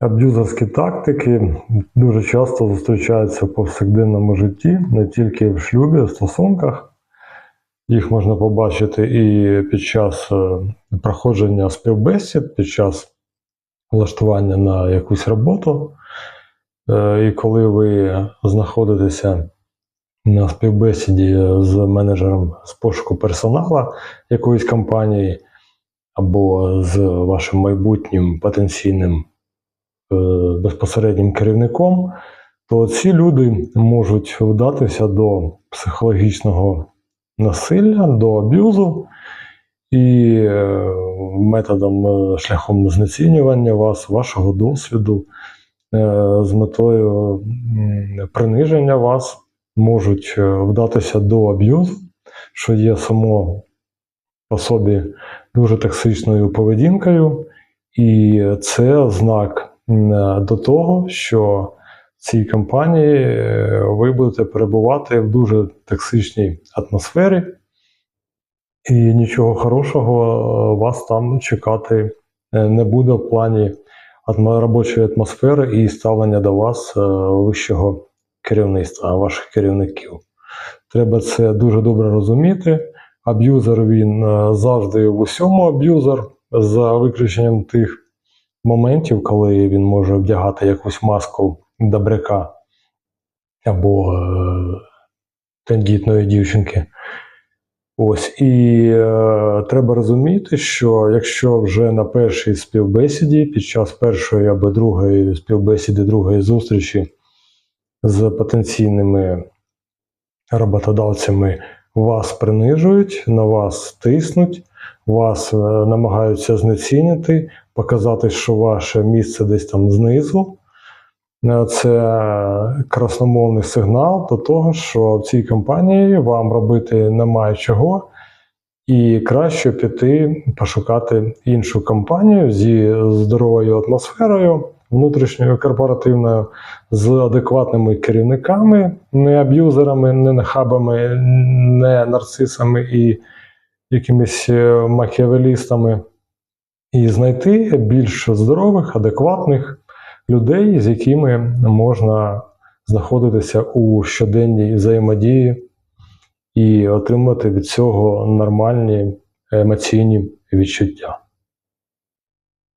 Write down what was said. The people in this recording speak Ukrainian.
Аб'юзерські тактики дуже часто зустрічаються в повсякденному житті, не тільки в шлюбі, в стосунках. Їх можна побачити і під час е, проходження співбесід, під час влаштування на якусь роботу. Е, І коли ви знаходитеся на співбесіді з менеджером з пошуку персонала якоїсь компанії або з вашим майбутнім потенційним безпосереднім керівником, то ці люди можуть вдатися до психологічного насилля, до аб'юзу. І е, методом е, шляхом знецінювання вас, вашого досвіду, е, з метою приниження вас можуть е, вдатися до аб'юзу, що є само по собі дуже токсичною поведінкою, і це знак до того, що в цій компанії е, ви будете перебувати в дуже токсичній атмосфері, і нічого хорошого е, вас там чекати е, не буде в плані робочої атмосфери і ставлення до вас е, вищого керівництва, ваших керівників. Треба це дуже добре розуміти. Аб'юзер він е, завжди в усьому аб'юзер, за виключенням тих моментів, коли він може вдягати якусь маску добряка або е, тендітної дівчинки. Ось і е, треба розуміти, що якщо вже на першій співбесіді, під час першої або другої співбесіди, другої зустрічі з потенційними роботодавцями вас принижують, на вас тиснуть, вас е, намагаються знецінити, показати, що ваше місце десь там знизу. Е, Це красномовний сигнал до того, що в цій компанії вам робити немає чого, і краще піти пошукати іншу компанію зі здоровою атмосферою, внутрішньою корпоративною, з адекватними керівниками, не аб'юзерами, не нахабами, не нарцисами і якимись е, макіавелістами, і знайти більш здорових, адекватних людей, з якими можна знаходитися у щоденній взаємодії і отримати від цього нормальні емоційні відчуття.